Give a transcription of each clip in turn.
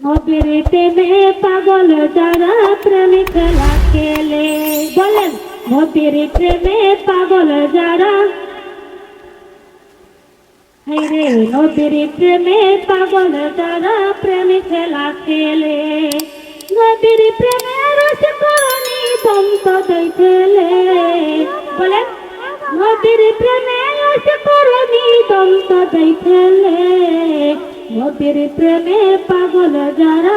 নবীর প্রেমে পাগল যারা প্রেমে খেলা খেলে। বলেন নবীর প্রেমে পাগল যারা হাইরে নবীর প্রেমে পাগল যারা প্রেমে খেলা খেলে। নবীর প্রেমে রস করণি দন্ত দই নবীর প্রেমে রস দই ফেলে। নবীর প্রেমে পাগল যারা?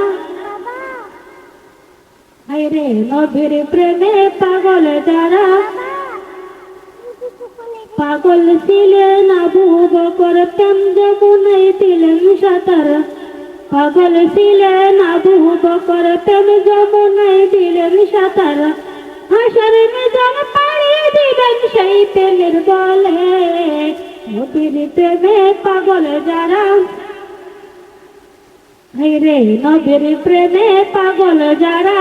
হাইরে নবীর প্রেমে পাগল যারা? পাগল ছিলেন আবু বকর প্রেম যমুনাই দিলেন সাঁতার। পাগল ছিলেন আবু বকর প্রেম যমুনাই দিলেন সাঁতার। হাসার নিজাম পাড়িয়ে দিবেন সেই প্রেমের বলে। নবীর প্রেমে পাগল যারা? রে নবীর প্রেমে পাগল যারা।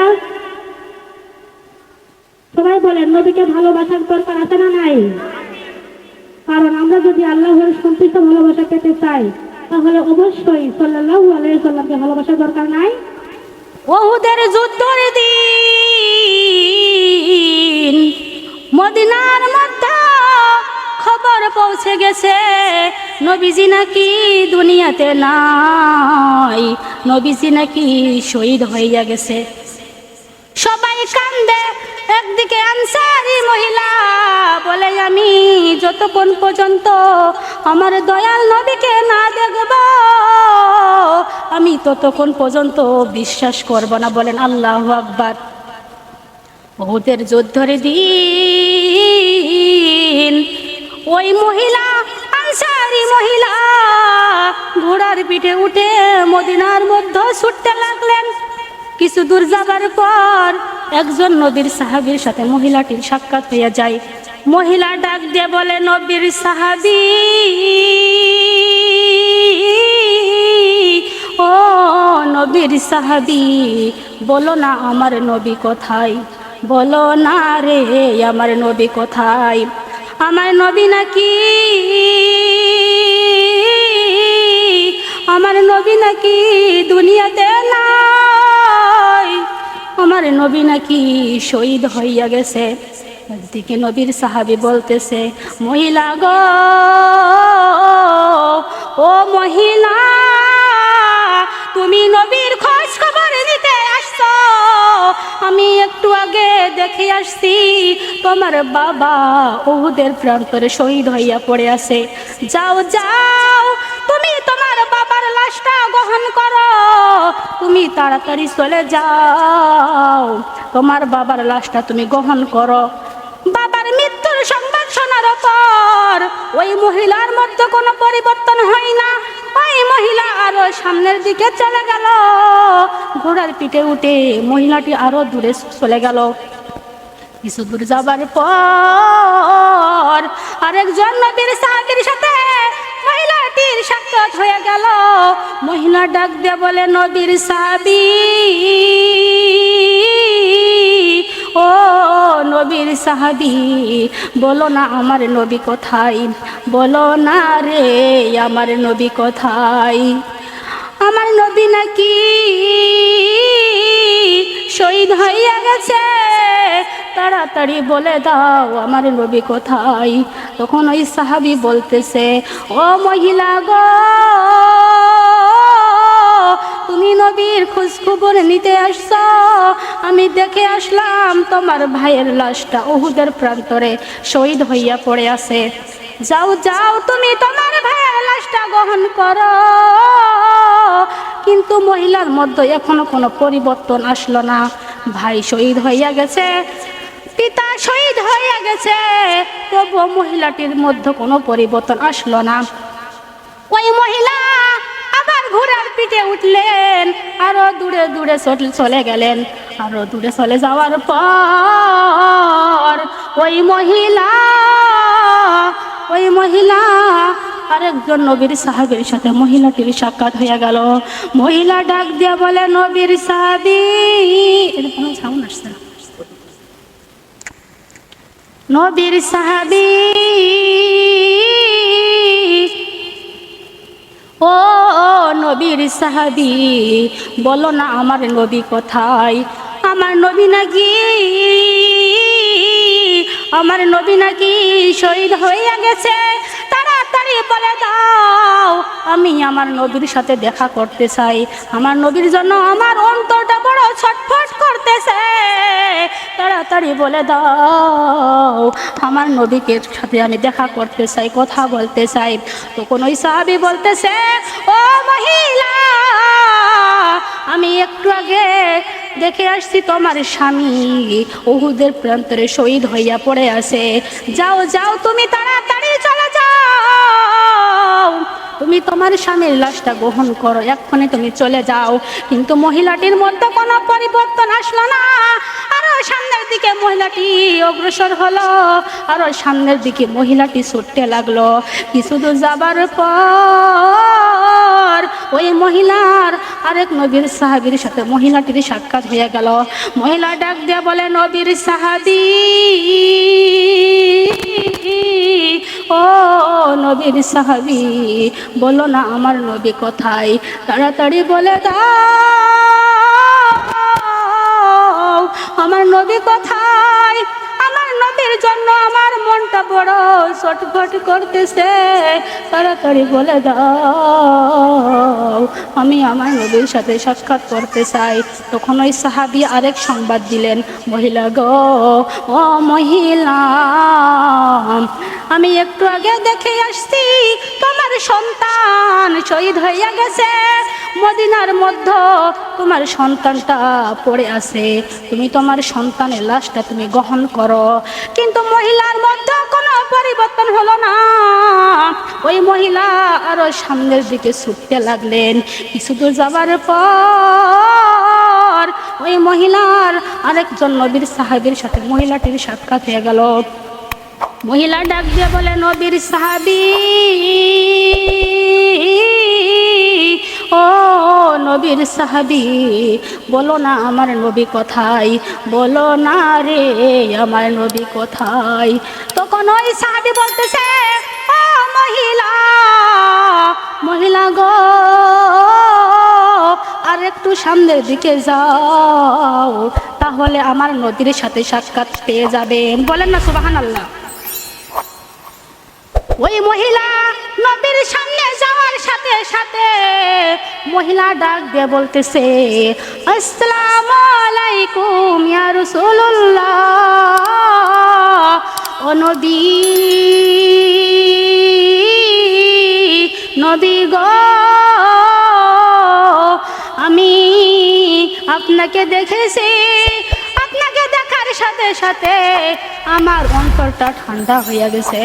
সবাই বলেন, নবীকে ভালোবাসার দরকার আছে না নাই? কারণ আমরা যদি আল্লাহর সন্তুষ্ট ভালোবাসা পেতে চাই, তাহলে অবশ্যই ভালোবাসার দরকার নাই। ওহুদের দিন, মদিনার মধ্যে খবর পৌঁছে গেছে, নবীজি নাকি দুনিয়াতে নাই। নবীজি নাকি শহীদ হইয়া গেছে। সবাই কান্দে, একদিকে আনসারি মহিলা বলে, আমি যতক্ষণ পর্যন্ত আমার দয়াল নবীকে না দেখব, আমি ততক্ষণ পর্যন্ত বিশ্বাস করব না। বলেন আল্লাহ আকবার। ওদের যুদ্ধের দিন ওই মহিলা, আনসারি মহিলা ঘোড়ার পিঠে উঠে মদিনার মধ্যে ছুটতে লাগলেন। কিছু দূর যাবার পর একজন নবীর সাহাবীর সাথে মহিলাটির সাক্ষাৎ হইয়া যায়। মহিলা ডাক দিয়ে বলে, নবীর সাহাবি, ও নবীর সাহাবি, বলো না আমার নবী কোথায়? বলো না রে আমার নবী কোথায়? আমার নবী নাকি আমার নবী নাকি দুনিয়াতে নাই? আমার নবী নাকি শহীদ হইয়া গেছে। একদিকে নবীর সাহাবি বলতেছে, মহিলা গো, ও মহিলা, তুমি নবীর খোঁজ খবর নিতে আসছো। আমি একটু আগে দেখে আসছি, তোমার বাবা ওহুদের প্রান্তরে শহীদ হইয়া পড়ে আছে। যাও যাও, তুমি তোমার লাশটা গ্রহণ করো। তুমি তাড়াতাড়ি চলে যাও। তোমার বাবার লাশটা তুমি গ্রহণ করো। বাবার মৃত্যুর সংবাদ শোনার পর ওই মহিলার মধ্যে কোনো পরিবর্তন হয় না। ওই মহিলা আরও সামনের দিকে চলে গেল। ঘোড়ার পিঠে উঠে মহিলাটি আরও দূরে চলে গেল। কিছু দূর যাবার পর আরেকজন নবীর সাহাবীর সাথে মহিলাটির সাক্ষাৎ হয়ে গেল। মহিলা ডাক দিয়ে বলে, নবীর সাহাবী ও নবীর সাহাবি, বলো না আমার নবী কোথায়? বলো না রে আমার নবী কোথায়? আমার নবী নাকি শহীদ হইয়া গেছে? তাড়াতাড়ি বলে দাও, আমার নবী কোথায়? তখন ওই সাহাবি বলতেছে, ও মহিলা গো, তুমি নবীর খোঁজ খবর নিতে আসছ? আমি দেখে আসলাম তোমার ভাইয়ের লাশটা ওহুদের প্রান্তরে শহীদ হইয়া পড়ে আছে। যাও যাও, তুমি তোমার ভাইয়ের লাশটা গ্রহণ করো। কিন্তু মহিলার মধ্যে এখনও কোনো পরিবর্তন আসলো না। ভাই শহীদ হইয়া গেছে। পিতা শহীদ হয়ে গেছে। তবুও মহিলাটির মধ্যে কোনো পরিবর্তন আসলো না। ওই মহিলা আবার ঘোড়ার পিঠে উঠলেন, আরও দূরে দূরে চলে গেলেন। আরও দূরে চলে যাওয়ার পর ওই মহিলা ওই মহিলা আরেকজন নবীর সাহাবের সাথে মহিলাটির সাক্ষাৎ হয়ে গেল। মহিলা ডাক দিয়া বলে, নবীর সাহাবি। এরকম সাউন্ড আসছে না। নবীর সাহাবি। ও নবীর সাহাবি, বলো না আমার নবী কোথায়? আমার নবী নাকি, আমার নবী নাকি শহীদ হয়ে গেছে? বলে দাও, আমি আমার নবীর সাথে দেখা করতে চাই। আমার নবীর জন্য আমার অন্তরটা বড় ছটফট করতেছে। তাড়াতাড়ি বলে দাও, আমার নবীকে সাথে আমি দেখা করতে চাই, কথা বলতে চাই। তখন ওই সাহাবি বলতেছে, ও মহিলা, আমি একটু আগে দেখে আসছি তোমার স্বামী। ওহুদের প্রান্তরে শহীদ হইয়া পড়ে আছে। যাও যাও তুমি তাড়াতাড়ি তুমি তোমার স্বামীর লাশটা গ্রহণ করো এক্ষণে তুমি চলে যাও। কিন্তু মহিলাটির মধ্যে কোনো পরিবর্তন আসলো না। আরও সামনের দিকে মহিলাটি অগ্রসর হলো, আরও সামনের দিকে মহিলাটি ছুটতে লাগল। কিছু দূর যাবার পর ওই মহিলার আরেক নবীর সাহাবীর সাথে মহিলাটির সাক্ষাৎ হয়ে গেল। মহিলা ডাক দিয়ে বলে, নবীর সাহাবি নবীর সাহাবি, বলো না আমার নবী কোথায়? তাড়াতাড়ি বলে দাও, আমার নবী কোথায়? আমার নবীর জন্য আমার মনটা বড় ছটফট করতেছে। তাড়াতাড়ি বলে দাও, আমি আমার নবীর সাথে সাক্ষাৎ করতে চাই। তখন ওই সাহাবি আরেক সংবাদ দিলেন, মহিলা গো, ও মহিলা আমি একটু আগে দেখে আসছি, তোমার সন্তান শহীদ হইয়া গেছে। মদিনার মধ্যে তোমার সন্তানটা পড়ে আছে। তুমি তোমার সন্তানের লাশটা তুমি গ্রহণ করো। কিন্তু মহিলার মধ্যে কোনো পরিবর্তন হলো না। ওই মহিলা আরও সামনের দিকে ছুটতে লাগলেন। কিছু দূর যাবার পর ওই মহিলার আরেকজন নবীর সাহেবের সাথে মহিলাটির সাক্ষাৎ হয়ে গেল। মহিলা ডাক দিয়ে বলে, নবীর সাহাবি, ও নবীর সাহাবি, বলো না আমার নবী কোথায়? বলো না রে আমার নবী কোথায়? তখন ওই সাহাবি বলতেছে, ও মহিলা মহিলা গো, আর একটু সামনের দিকে যাও, তাহলে আমার নদীর সাথে সাক্ষাৎ পেয়ে যাবেন। বলেন না সুবাহান আল্লাহ ওই মহিলা নবীর সামনে যাওয়ার সাথে সাথে মহিলা ডাক দিয়ে বলতেছে, আসসালামু আলাইকুম ইয়া রাসূলুল্লাহ, ও নবী। নবী গো, আমি আপনাকে দেখেছি। আপনাকে দেখার সাথে সাথে আমার অন্তরটা ঠান্ডা হয়ে গেছে।